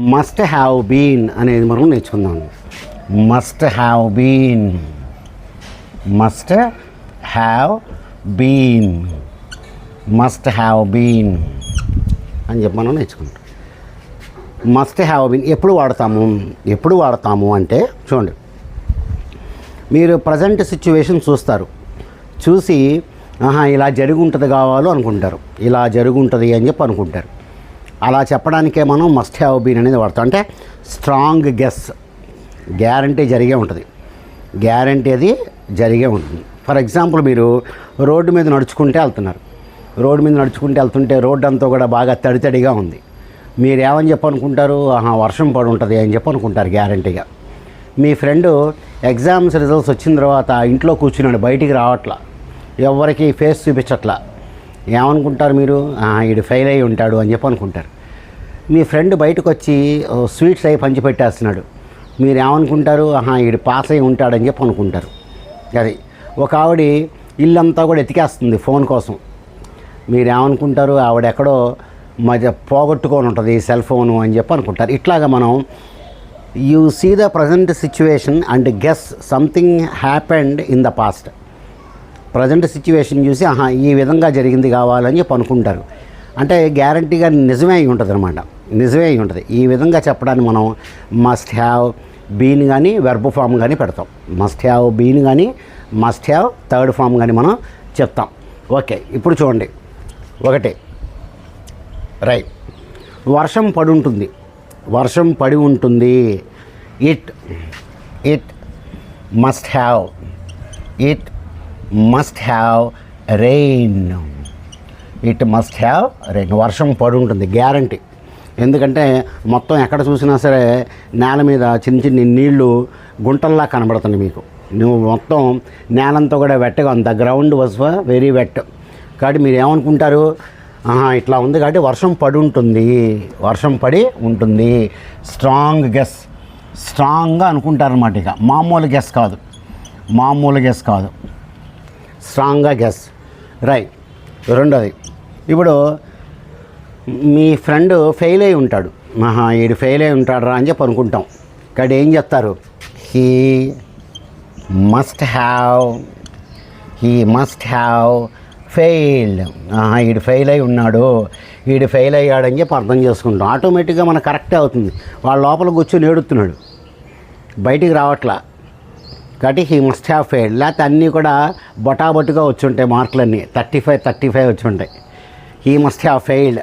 Must have been అనేది మనం నేర్చుకుందాం. Must have been must have been must have been అని చెప్పి మనం నేర్చుకుంటాం. మస్ట్ హ్యావ్ బీన్ ఎప్పుడు వాడతాము? ఎప్పుడు వాడతాము అంటే చూడండి. మీరు ప్రజెంట్ సిచ్యువేషన్ చూస్తారు. చూసి ఆహా ఇలా జరిగి ఉంటుంది కావాలో అనుకుంటారు. ఇలా జరిగి ఉంటుంది అని చెప్పి అనుకుంటారు. అలా చెప్పడానికే మనం మస్ట్ హ్యావ్ బీన్ అనేది వాడతాం. అంటే స్ట్రాంగ్ గెస్ గ్యారంటీ జరిగే ఉంటుంది. గ్యారంటీ అది జరిగే ఉంటుంది. ఫర్ ఎగ్జాంపుల్ మీరు రోడ్డు మీద నడుచుకుంటే వెళ్తున్నారు. రోడ్డు మీద నడుచుకుంటే వెళ్తుంటే రోడ్డు అంతా కూడా బాగా తడి తడిగా ఉంది. మీరు ఏమని చెప్పనుకుంటారు? ఆహా వర్షం పడి ఉంటుంది అని చెప్పి అనుకుంటారు గ్యారంటీగా మీ ఫ్రెండ్ ఎగ్జామ్స్ రిజల్ట్స్ వచ్చిన తర్వాత ఇంట్లో కూర్చున్నాడు బయటికి రావట్లా. ఎవరికి ఫేస్ చూపించట్లా. ఏమనుకుంటారు మీరు? వీడు ఈడు ఫెయిల్ అయ్యి ఉంటాడు అని చెప్పి అనుకుంటారు. మీ ఫ్రెండ్ బయటకు వచ్చి స్వీట్స్ అయి పంచిపెట్టేస్తున్నాడు మీరు ఏమనుకుంటారు ఆహా ఈడు పాస్ అయి ఉంటాడని చెప్పి అనుకుంటారు. అది ఒక ఆవిడ ఇల్లంతా కూడా ఎతికేస్తుంది ఫోన్ కోసం. మీరు ఏమనుకుంటారు ఆవిడ ఎక్కడో మధ్య పోగొట్టుకొని ఉంటుంది సెల్ ఫోను అని చెప్పి అనుకుంటారు. ఇట్లాగా మనం you see the present situation and guess something happened in the past present situation చూసి ఆహా ఈ విధంగా జరిగింది కావాలని చెప్పి అనుకుంటారు. అంటే గ్యారంటీగా నిజమే అయి ఉంటుంది అనమాట నిజమే అయి ఉంటుంది. ఈ విధంగా చెప్పడానికి మనం మస్ట్ హ్యావ్ బీన్ కానీ వెర్బ్ ఫామ్ కానీ పెడతాం. మస్ట్ హ్యావ్ బీన్ కానీ మస్ట్ హ్యావ్ థర్డ్ ఫామ్ కానీ మనం చెప్తాం. ఓకే ఇప్పుడు చూడండి. ఒకటి. రైట్. వర్షం పడి ఉంటుంది. వర్షం పడి ఉంటుంది. It it must have it must have rain it must have rain వర్షం పడి ఉంటుంది గ్యారంటీ ఎందుకంటే మొత్తం ఎక్కడ చూసినా సరే నేల మీద చిన్న చిన్న నీళ్ళు గుంటల్లా కనబడుతుంది మీకు. నువ్వు మొత్తం నేలంతా కూడా వెట్టగా ఉంది. The ground was very wet కాబట్టి మీరు ఏమనుకుంటారు? ఆహా, ఇట్లా ఉంది కాబట్టి వర్షం పడి ఉంటుంది వర్షం పడి ఉంటుంది. స్ట్రాంగ్ గెస్ స్ట్రాంగ్గా అనుకుంటారన్నమాట ఇక. మామూలు గెస్ కాదు. మామూలు గెస్ కాదు. స్ట్రాంగ్గా గెస్. రైట్. రెండోది. ఇప్పుడు మీ ఫ్రెండ్ ఫెయిల్ అయి ఉంటాడు. మహా వీడు ఫెయిల్ అయి ఉంటాడు అని చెప్పి అనుకుంటాం. కానీ ఏం చెప్తారు? He must have he must have failed. వీడు ఫెయిల్ అయి ఉన్నాడు. వీడు ఫెయిల్ అయ్యాడని చెప్పి అర్థం చేసుకుంటాం. ఆటోమేటిక్గా మనకు కరెక్టే అవుతుంది. వాళ్ళ లోపల కూర్చొని ఏడుతున్నాడు బయటికి రావట్లా. కాబట్టి హీ మస్ట్ హ్యావ్ ఫెయిల్ లేకపోతే అన్నీ కూడా బొటాబొట్టుగా వచ్చి ఉంటాయి మార్కులన్నీ. థర్టీ ఫైవ్ థర్టీ ఫైవ్ వచ్చి ఉంటాయి హీ మస్ట్ హ్యావ్ ఫెయిల్డ్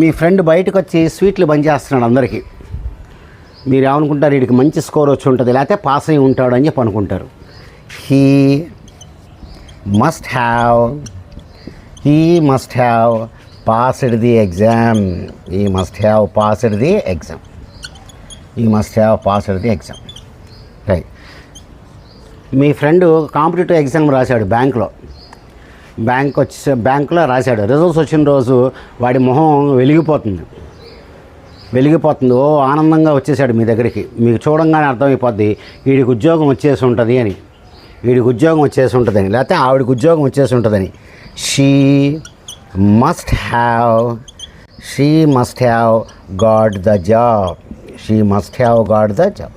మీ ఫ్రెండ్ బయటకు వచ్చి స్వీట్లు బంద్ చేస్తున్నాడు అందరికీ. మీరు ఏమనుకుంటారు వీడికి మంచి స్కోర్ వచ్చి ఉంటుంది లేకపోతే పాస్ అయి ఉంటాడు అని చెప్పి అనుకుంటారు. He must have he must have passed the exam he must have passed the exam he must have passed the exam right me friend competitive exam రాశాడు బ్యాంక్లో. బ్యాంక్ వచ్చి బ్యాంకులో రాశాడు. రిజల్ట్స్ వచ్చిన రోజు వాడి మొహం వెలిగిపోతుంది. వెలిగిపోతుంది. ఓ ఆనందంగా వచ్చేసాడు మీ దగ్గరికి. మీకు చూడంగానే అర్థమైపోద్ది వీడికి ఉద్యోగం వచ్చేసి ఉంటుంది అని. వీడికి ఉద్యోగం వచ్చేసి ఉంటుందని లేకపోతే ఆవిడికి ఉద్యోగం వచ్చేసి ఉంటుందని she must have she must have got the job she must have got the job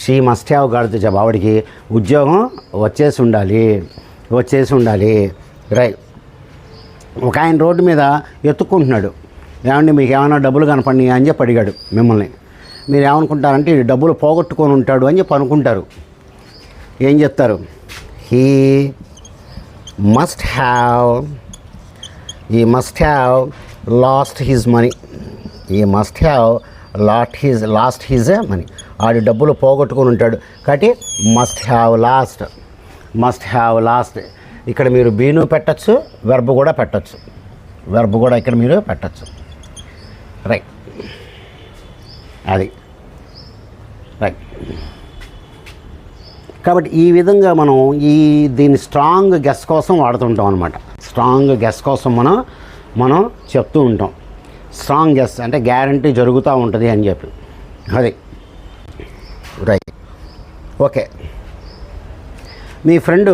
she must have got the job ఆవిడకి ఉద్యోగం వచ్చేసి ఉండాలి వచ్చేసి ఉండాలి రైట్. ఒక ఆయన రోడ్డు మీద ఎత్తుక్కుంటున్నాడు. ఏమండి మీకు ఏమైనా డబ్బులు కనపడి అని చెప్పి అడిగాడు మిమ్మల్ని. మీరు ఏమనుకుంటారంటే డబ్బులు పోగొట్టుకొని ఉంటాడు అని చెప్పి అనుకుంటారు. ఏం చెప్తారు? He must have he must have lost his money. He must have lot his lost his money. ఆడి డబ్బులు పోగొట్టుకొని ఉంటాడు. కాబట్టి must have lost must have lost ఇక్కడ మీరు బీను పెట్టచ్చు వెర్బ్ కూడా పెట్టచ్చు. వెర్బ్ కూడా ఇక్కడ మీరు పెట్టచ్చు. రైట్ అది. రైట్ కాబట్టి ఈ విధంగా మనం ఈ దీని స్ట్రాంగ్ గెస్ కోసం వాడుతుంటాం అనమాట స్ట్రాంగ్ గెస్ కోసం మనం మనం చెప్తూ ఉంటాం. స్ట్రాంగ్ గెస్ అంటే గ్యారంటీ జరుగుతూ ఉంటుంది అని చెప్పి. అది. రైట్ ఓకే మీ ఫ్రెండ్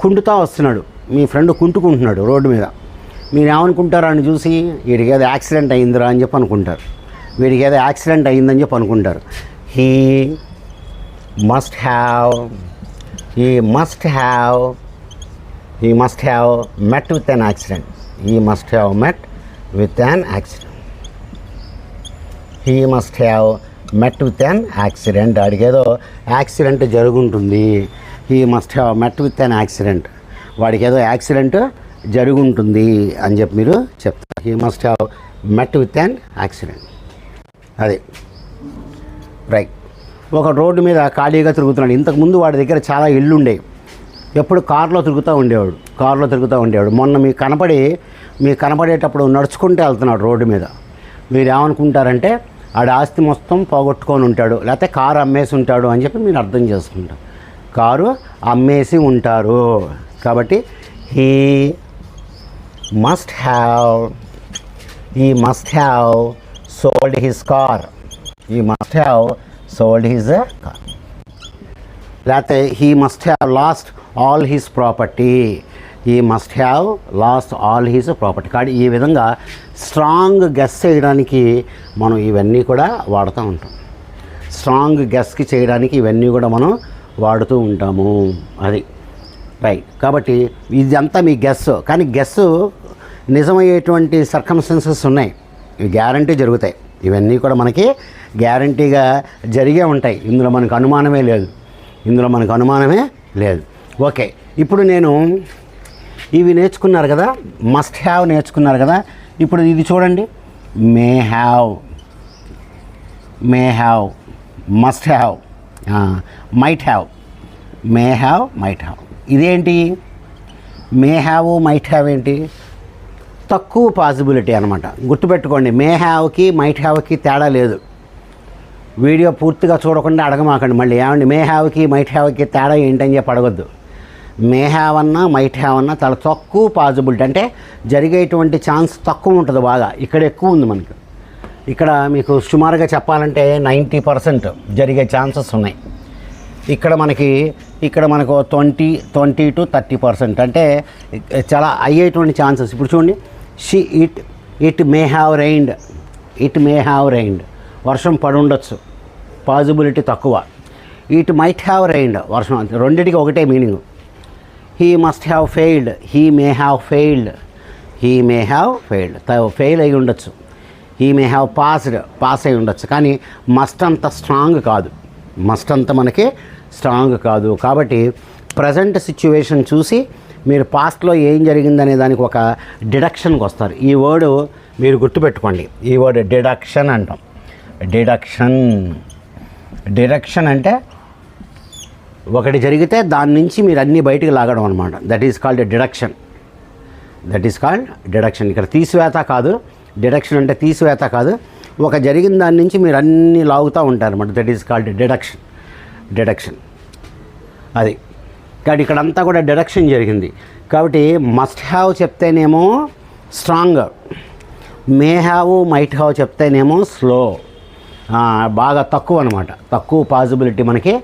కుంటుతా వస్తున్నాడు. మీ ఫ్రెండ్ కుంటుకుంటున్నాడు రోడ్డు మీద. మీరు ఏమనుకుంటారు అని చూసి వీడికి ఏదో యాక్సిడెంట్ అయిందిరా అని చెప్పి అనుకుంటారు. వీడికి ఏదో యాక్సిడెంట్ అయిందని చెప్పి అనుకుంటారు. He must have he must have he must have met with an accident he must have met with an accident he must have met with an accident. వాడికి accident జరుగుంటుంది. He must have met with an accident. వాడికి ఏదో accident జరుగుంటుంది అని చెప్పి మీరు చెప్తారు. He must have met with an accident. అది. Right. ఒక రోడ్డు మీద ఖాళీగా తిరుగుతున్నాడు. ఇంతకుముందు వాడి దగ్గర చాలా ఇళ్ళు ఉండేవి ఎప్పుడు కారులో తిరుగుతూ ఉండేవాడు. కారులో తిరుగుతూ ఉండేవాడు. మొన్న మీకు కనపడి మీకు కనపడేటప్పుడు నడుచుకుంటూ వెళ్తున్నాడు రోడ్డు మీద. మీరు ఏమనుకుంటారంటే ఆడ ఆస్తి మొత్తం పోగొట్టుకొని ఉంటాడు. లేకపోతే కారు అమ్మేసి ఉంటాడు అని చెప్పి మీరు అర్థం చేసుకుంటాం కారు అమ్మేసి ఉంటారు. కాబట్టి he must have he must have sold his car he must have sold his car లేకపోతే he must have lost all his property he must have lost all his property card ఈ విధంగా strong guess చేయడానికి మనం ఇవన్నీ కూడా వాడుతూ ఉంటాం. Strong గెస్కి చేయడానికి ఇవన్నీ కూడా మనం వాడుతూ ఉంటాము. అది. రైట్ కాబట్టి ఇదంతా మీ గెస్ కానీ గెస్ నిజమయ్యేటువంటి సర్కమ్స్టెన్సెస్ ఉన్నాయి. ఇవి గ్యారంటీ జరుగుతాయి. ఇవన్నీ కూడా మనకి గ్యారంటీగా జరిగే ఉంటాయి. ఇందులో మనకు అనుమానమే లేదు. ఇందులో మనకు అనుమానమే లేదు. ఓకే ఇప్పుడు నేను ఇవి నేర్చుకున్నారు కదా? మస్ట్ హ్యావ్ నేర్చుకున్నారు కదా? ఇప్పుడు ఇది చూడండి. May have may have must have might have may have might have ఇదేంటి? మే హ్యావ్ మైట్ హ్యావ్ ఏంటి? తక్కువ పాసిబిలిటీ అనమాట గుర్తుపెట్టుకోండి. మే హ్యావ్కి మైట్ హ్యావ్కి తేడా లేదు. వీడియో పూర్తిగా చూడకుండా అడగమాకండి మళ్ళీ. ఏమండి? మే హ్యావ్కి మైట్ హ్యావ్కి తేడా ఏంటని చెప్పి అడగొద్దు. మే హ్యావ్ అన్నా మైట్ హ్యావ్ అన్నా చాలా తక్కువ పాజిబిలిటీ. అంటే జరిగేటువంటి ఛాన్స్ తక్కువ ఉంటుంది బాగా. ఇక్కడ ఎక్కువ ఉంది మనకు. ఇక్కడ మీకు సుమారుగా చెప్పాలంటే నైంటీ పర్సెంట్ జరిగే ఛాన్సెస్ ఉన్నాయి. ఇక్కడ మనకి ఇక్కడ మనకు twenty twenty to thirty percent. అంటే చాలా అయ్యేటువంటి ఛాన్సెస్. ఇప్పుడు చూడండి she it it may have rained. It may have rained. వర్షం పడి ఉండొచ్చు. పాజిబిలిటీ తక్కువ. ఇట్ మైట్ హ్యావ్ రైన్డ్ వర్షం. రెండింటికి ఒకటే meaning. He must have failed he may have failed he may have failed fail అయి ఉండొచ్చు. He may have passed pass అయి ఉండొచ్చు. కానీ మస్ట్ అంత స్ట్రాంగ్ కాదు. మస్ట్ అంత మనకి స్ట్రాంగ్ కాదు. కాబట్టి ప్రజెంట్ సిచ్యువేషన్ చూసి మీరు పాస్ట్లో ఏం జరిగిందనే దానికి ఒక డిడక్షన్కి వస్తారు. ఈ వర్డ్ మీరు గుర్తుపెట్టుకోండి. ఈ వర్డ్ డిడక్షన్ అంటాం. డిడక్షన్ డిడక్షన్ అంటే ఒకటి జరిగితే దాని నుంచి మీరు అన్నీ బయటికి లాగడం అనమాట that is called deduction that is called deduction ఇక్కడ తీసివేత కాదు. డిడక్షన్ అంటే తీసివేత కాదు. ఒక జరిగిన దాని నుంచి మీరు అన్నీ లాగుతూ ఉంటారు అనమాట that is called deduction deduction అది. కాబట్టి ఇక్కడంతా కూడా డిడక్షన్ జరిగింది. కాబట్టి must have చెప్తేనేమో strong may have might have చెప్తేనేమో slow బాగా తక్కువ అనమాట తక్కువ పాసిబిలిటీ మనకి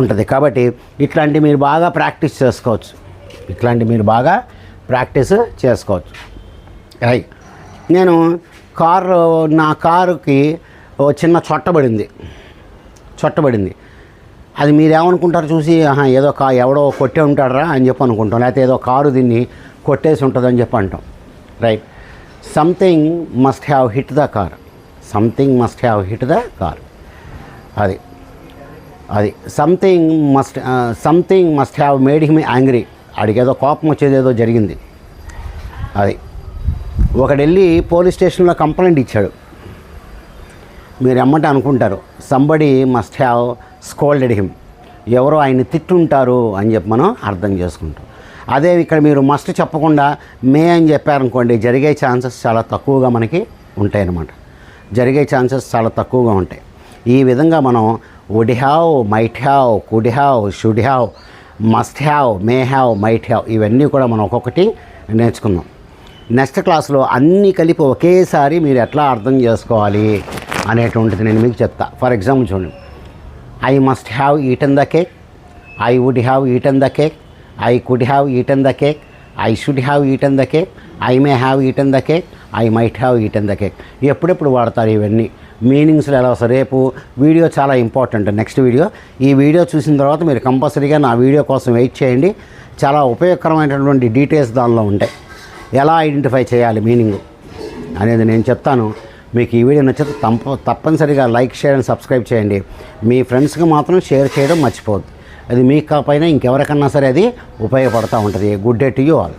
ఉంటుంది. కాబట్టి ఇట్లాంటి మీరు బాగా ప్రాక్టీస్ చేసుకోవచ్చు. ఇట్లాంటి మీరు బాగా ప్రాక్టీస్ చేసుకోవచ్చు. రైట్. నేను కారు నా కారుకి ఓ చిన్న చొట్టబడింది చొట్టబడింది అది మీరు ఏమనుకుంటారు చూసి ఆహా ఏదో కా ఎవడో కొట్టే ఉంటాడరా అని చెప్పి అనుకుంటాం. లేకపోతే ఏదో కారు దీన్ని కొట్టేసి ఉంటుందని చెప్పి అంటాం. Right. Something must have hit the car. Something must have hit the car అది. అది. Something must something must have made him angry ఆడికి ఏదో కోపం వచ్చేది ఏదో జరిగింది. అది. ఒకడెళ్ళి పోలీస్ స్టేషన్లో కంప్లైంట్ ఇచ్చాడు. మీరు ఎమ్మట అనుకుంటారు. Somebody must have scolded him ఎవరో ఆయన తిట్టుంటారు అని చెప్పి మనం అర్థం చేసుకుంటాం. అదే ఇక్కడ మీరు మస్ట్ చెప్పకుండా మే అని చెప్పారనుకోండి జరిగే ఛాన్సెస్ చాలా తక్కువగా మనకి ఉంటాయన్నమాట. జరిగే ఛాన్సెస్ చాలా తక్కువగా ఉంటాయి. ఈ విధంగా మనం would have might have could have should have must have may have might have ఇవన్నీ కూడా మనం ఒక్కొక్కటి నేర్చుకుందాం నెక్స్ట్ క్లాస్లో అన్నీ కలిపి ఒకేసారి మీరు ఎట్లా అర్థం చేసుకోవాలి అనేటువంటిది నేను మీకు చెప్తా. ఫర్ ఎగ్జాంపుల్ చూడండి. I must have eaten the cake I would have eaten the cake I could have eaten the cake I should have eaten the cake I may have eaten the cake I might have eaten the cake ఎప్పుడెప్పుడు వాడతారు ఇవన్నీ? మీనింగ్స్లో ఎలా? వస్తాయి రేపు video చాలా important. Next video. ఈ video చూసిన తర్వాత మీరు కంపల్సరీగా నా వీడియో కోసం వెయిట్ చేయండి. చాలా ఉపయోగకరమైనటువంటి డీటెయిల్స్ దానిలో ఉంటాయి. ఎలా ఐడెంటిఫై చేయాలి మీనింగ్ అనేది నేను చెప్తాను. మీకు ఈ వీడియో నచ్చితే తప్ప తప్పనిసరిగా లైక్ షేర్ అండ్ సబ్స్క్రైబ్ చేయండి. మీ ఫ్రెండ్స్కి మాత్రం షేర్ చేయడం మర్చిపోద్దు అది మీకు కాపైన ఇంకెవరికన్నా సరే అది ఉపయోగపడుతూ ఉంటుంది. Good day to you all.